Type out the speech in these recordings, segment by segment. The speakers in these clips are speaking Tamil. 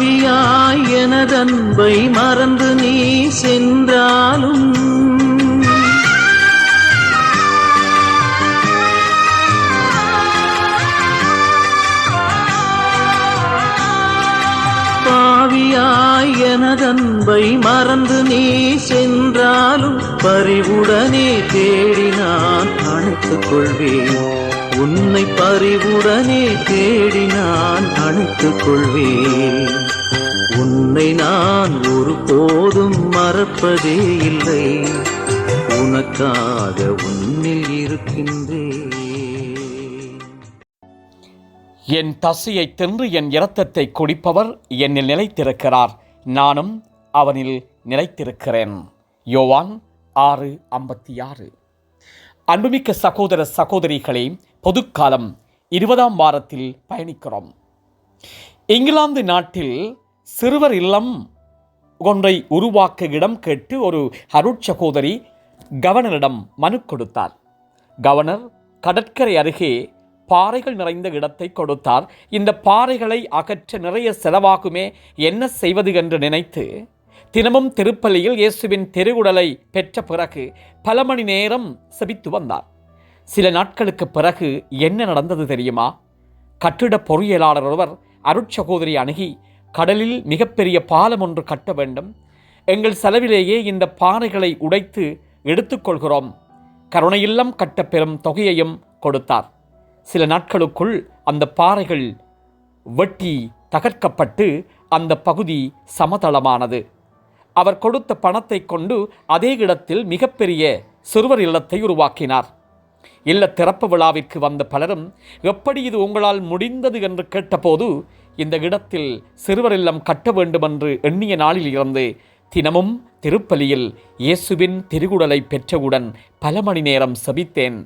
பாவியாய் எனதன்பை மறந்து நீ சென்றாலும் பாவியாய் எனதன்பை மறந்து நீ சென்றாலும் பறிவுடனே தேடி நான் அணைத்துக் கொள்வேன். உன்னை பறிவுடனே தேடி நான் அணைத்துக் கொள்வேன். உன்னை நான் ஒரு போதும் மறப்பதே இல்லை. உனக்காக உன்னில் இருக்கின்றேன். என் தசையை தின்று என் இரத்தத்தை குடிப்பவர் என்னில் நிலைத்திருக்கிறார். நானும் அவனில் நிலைத்திருக்கிறேன். யோவான் ஆறு ஐம்பத்தி ஆறு. அன்புமிக்க சகோதர சகோதரிகளே பொதுக்காலம் இருபதாம் வாரத்தில் பயணிக்கிறோம். இங்கிலாந்து நாட்டில் சிறுவர் இல்லம் ஒன்றை உருவாக்க இடம் கேட்டு ஒரு அருட்சகோதரி கவர்னரிடம் மனு கொடுத்தார். கவர்னர் கடற்கரை அருகே பாறைகள் நிறைந்த இடத்தை கொடுத்தார். இந்த பாறைகளை அகற்ற நிறைய செலவாகுமே என்ன செய்வது என்று நினைத்து தினமும் திருப்பலியில் இயேசுவின் தெருகுடலை பெற்ற பிறகு பல மணி நேரம் செபித்து வந்தார். சில நாட்களுக்கு பிறகு என்ன நடந்தது தெரியுமா? கட்டிட பொறியியலாளர் ஒருவர் அருட்சகோதரி அணுகி கடலில் மிகப்பெரிய பாலம் ஒன்று கட்ட வேண்டும். எங்கள் செலவிலேயே இந்த பாறைகளை உடைத்து எடுத்துக்கொள்கிறோம் கருணையில்லம் கட்ட பெறும் தொகையையும் கொடுத்தார். சில நாட்களுக்குள் அந்த பாறைகள் வெட்டி தகர்க்கப்பட்டு அந்த பகுதி சமதளமானது. அவர் கொடுத்த பணத்தை கொண்டு அதே இடத்தில் மிகப்பெரிய சிறுவர் இல்லத்தை உருவாக்கினார். இல்ல திறப்பு விழாவிற்கு வந்த பலரும் எப்படி இது உங்களால் முடிந்தது? என்று கேட்டபோது இந்த இடத்தில் சிறுவர் இல்லம் கட்ட வேண்டும் என்று எண்ணிய நாளில் இருந்து தினமும் திருப்பலியில் இயேசுவின் திருகுடலை பெற்றவுடன் பல மணி நேரம் செபித்தேன்.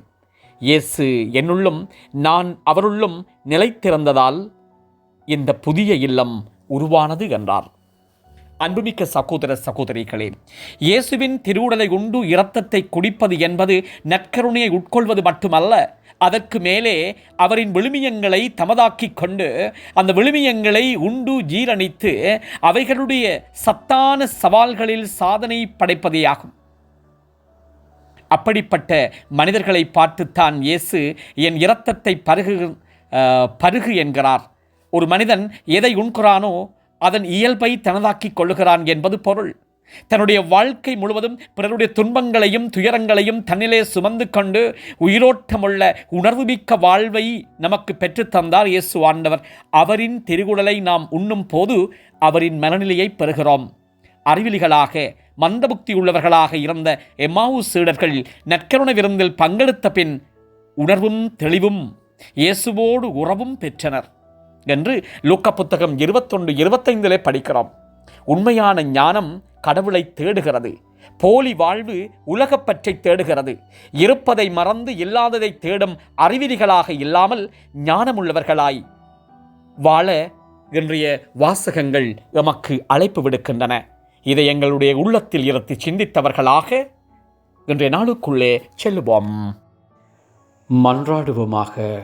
இயேசு என்னுள்ளும் நான் அவருள்ளும் நிலைத்திறந்ததால் இந்த புதிய இல்லம் உருவானது என்றார். அன்புமிக்க சகோதர சகோதரிகளே இயேசுவின் திருவுடலை உண்டு இரத்தத்தை குடிப்பது என்பது நற்கருணையை உட்கொள்வது மட்டுமல்ல அதற்கு மேலே அவரின் விழுமியங்களை தமதாக்கிக் கொண்டு அந்த விழுமியங்களை உண்டு ஜீரணித்து அவைகளுடைய சத்தான சவால்களில் சாதனை படைப்பதேயாகும். அப்படிப்பட்ட மனிதர்களை பார்த்துத்தான் இயேசு என் இரத்தத்தை பருகு பருகு என்கிறார். ஒரு மனிதன் எதை உண்கிறானோ அதன் இயல்பை தனதாக்கிக் கொள்ளுகிறான் என்பது பொருள். தன்னுடைய வாழ்க்கை முழுவதும் பிறருடைய துன்பங்களையும் துயரங்களையும் தன்னிலே சுமந்து கொண்டு உயிரோட்டமுள்ள உணர்வுமிக்க வாழ்வை நமக்கு பெற்றுத்தந்தார் இயேசு ஆண்டவர். அவரின் திருகுடலை நாம் உண்ணும் போது அவரின் மனநிலையை பெறுகிறோம். அறிவிலிகளாக மந்தபுக்தி உள்ளவர்களாக இருந்த எம்மாவு சீடர்கள் நற்கருணை விருந்தில் பங்கெடுத்த பின் உணர்வும் தெளிவும் இயேசுவோடு உறவும் பெற்றனர். என்று லூக்க புத்தகம் இருபத்தொன்று இருபத்தைந்திலே படிக்கிறோம் உண்மையான ஞானம் கடவுளை தேடுகிறது. போலி வாழ்வு உலகப்பற்றை தேடுகிறது. இருப்பதை மறந்து இல்லாததை தேடும் அறிவிலிகளாக இல்லாமல் ஞானமுள்ளவர்களாய் வாழ இன்றைய வாசகங்கள் எமக்கு அழைப்பு விடுக்கின்றன. இதை எங்களுடைய உள்ளத்தில் இருத்தி சிந்தித்தவர்களாக இன்றைய நாளுக்குள்ளே செல்லுவோம். மன்றாடுவோமாக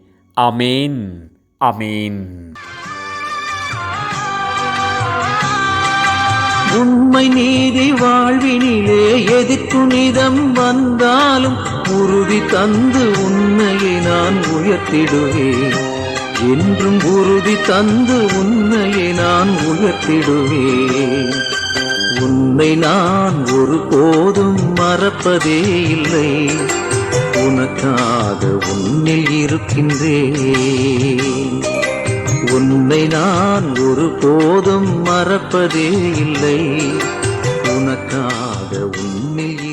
அமேன் அமேன் உண்மை நீதி வாழ்வினிலே எதிர்த்துணிதம் வந்தாலும் உறுதி தந்து உண்மையை நான் உயர்த்திடுவேன். என்றும் உறுதி தந்து உண்மையை நான் உயர்த்திடுவேன். உன்னை நான் ஒருபோதும் மறப்பதே இல்லை. உனக்காக உன்னில் இருக்கின்றேன். உன்னை நான் ஒரு போதும் மறப்பதே இல்லை. உனக்காக உன்னில்